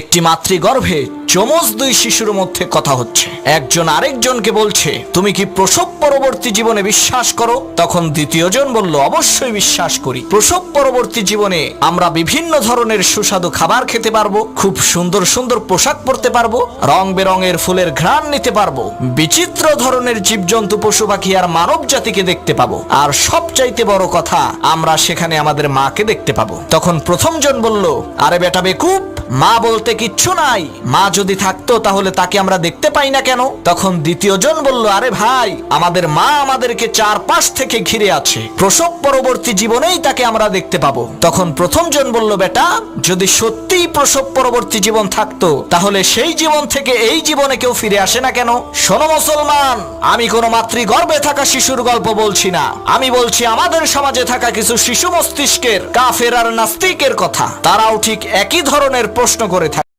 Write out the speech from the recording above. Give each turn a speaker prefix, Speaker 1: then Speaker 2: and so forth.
Speaker 1: একটি মাতৃগর্ভে চমজ দুই শিশুর মধ্যে কথা হচ্ছে। একজন আরেকজনকে বলছে, তুমি কি প্রসব পরবর্তী জীবনে বিশ্বাস করো? তখন দ্বিতীয়জন বলল, অবশ্যই বিশ্বাস করি। প্রসব পরবর্তী জীবনে আমরা বিভিন্ন ধরনের সুস্বাদু খাবার খেতে পারব, খুব সুন্দর সুন্দর পোশাক পরতে পারব, রং বেরঙের ফুলের ঘ্রাণ নিতে পারব, বিচিত্র ধরনের জীবজন্তু, পশু পাখি আর মানব জাতিকে দেখতে পাবো, আর সবচাইতে বড় কথা, আমরা সেখানে আমাদের মাকে দেখতে পাবো। তখন প্রথমজন বলল, আরে বেটা বেকুব মা বলতে কিচ্ছু নাই। মা যদি থাকতো তাহলে তাকে আমরা দেখতে পাই না কেন? তখন দ্বিতীয়জন বলল, আরে ভাই, আমাদের মা আমাদেরকে চারপাশ থেকে ঘিরে আছে। প্রসব পরবর্তী জীবনেই তাকে আমরা দেখতে পাবো। তখন প্রথম জন বলল, বেটা, যদি সত্যিই প্রসব পরবর্তী জীবন থাকতো, তাহলে সেই জীবন থেকে এই জীবনে কেউ ফিরে আসে না কেন? শোনো মুসলমান, আমি কোনো মাতৃগর্ভে থাকা শিশুর গল্প বলছি না। আমি বলছি, আমাদের সমাজে থাকা কিছু শিশু মস্তিষ্কের, কাফের আর নাস্তিকের কথা। তারাও ঠিক একই ধরনের প্রশ্ন করে থাকে।